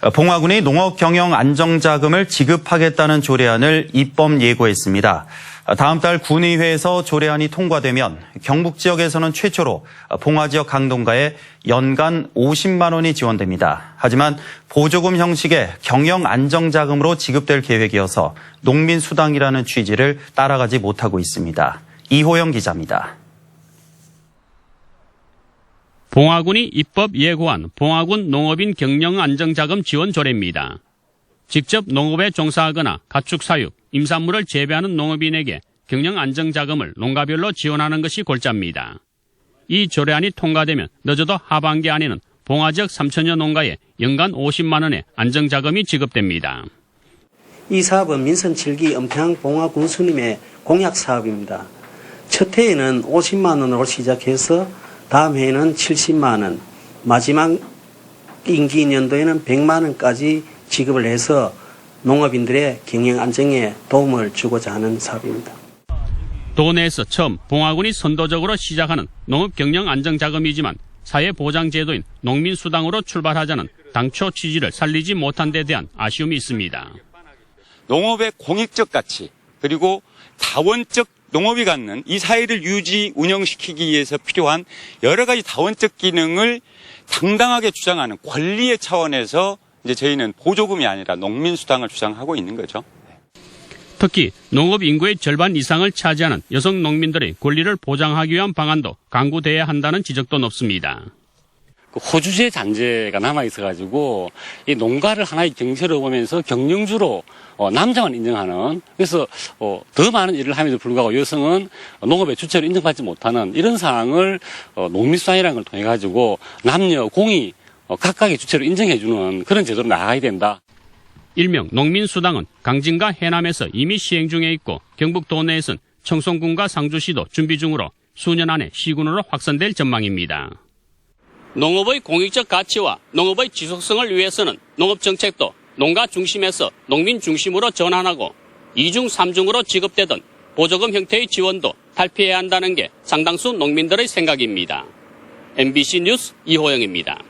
봉화군이 농업 경영 안정자금을 지급하겠다는 조례안을 입법 예고했습니다. 다음 달 군의회에서 조례안이 통과되면 경북 지역에서는 최초로 봉화 지역 강동가에 연간 50만 원이 지원됩니다. 하지만 보조금 형식의 경영 안정자금으로 지급될 계획이어서 농민 수당이라는 취지를 따라가지 못하고 있습니다. 이호영 기자입니다. 봉화군이 입법 예고한 봉화군 농업인 경영 안정자금 지원 조례입니다. 직접 농업에 종사하거나 가축 사육, 임산물을 재배하는 농업인에게 경영 안정자금을 농가별로 지원하는 것이 골자입니다. 이 조례안이 통과되면 늦어도 하반기 안에는 봉화 지역 3천여 농가에 연간 50만 원의 안정자금이 지급됩니다. 이 사업은 민선 7기 엄평 봉화 군수님의 공약 사업입니다. 첫 해에는 50만 원으로 시작해서 다음 해에는 70만 원, 마지막 임기 년도에는 100만 원까지 지급을 해서 농업인들의 경영 안정에 도움을 주고자 하는 사업입니다. 도내에서 처음 봉화군이 선도적으로 시작하는 농업 경영 안정 자금이지만 사회 보장 제도인 농민 수당으로 출발하자는 당초 취지를 살리지 못한 데 대한 아쉬움이 있습니다. 농업의 공익적 가치 그리고 자원적 농업이 갖는 이 사회를 유지 운영시키기 위해서 필요한 여러 가지 자원적 기능을 당당하게 주장하는 권리의 차원에서 이제 저희는 보조금이 아니라 농민 수당을 주장하고 있는 거죠. 특히 농업 인구의 절반 이상을 차지하는 여성 농민들의 권리를 보장하기 위한 방안도 강구돼야 한다는 지적도 높습니다. 그 호주제 잔재가 남아 있어가지고 이 농가를 하나의 경제로 보면서 경영주로 어, 남자만 인정하는 그래서 어, 더 많은 일을 함에도 불구하고 여성은 농업의 주체로 인정받지 못하는 이런 상황을 어, 농민수당이라는 걸 통해 가지고 남녀 공이 어, 각각의 주체로 인정해주는 그런 제도로 나가야 된다. 일명 농민수당은 강진과 해남에서 이미 시행 중에 있고 경북 도내에선 청송군과 상주시도 준비 중으로 수년 안에 시군으로 확산될 전망입니다. 농업의 공익적 가치와 농업의 지속성을 위해서는 농업 정책도 농가 중심에서 농민 중심으로 전환하고 이중삼중으로 지급되던 보조금 형태의 지원도 탈피해야 한다는 게 상당수 농민들의 생각입니다. MBC 뉴스 이호영입니다.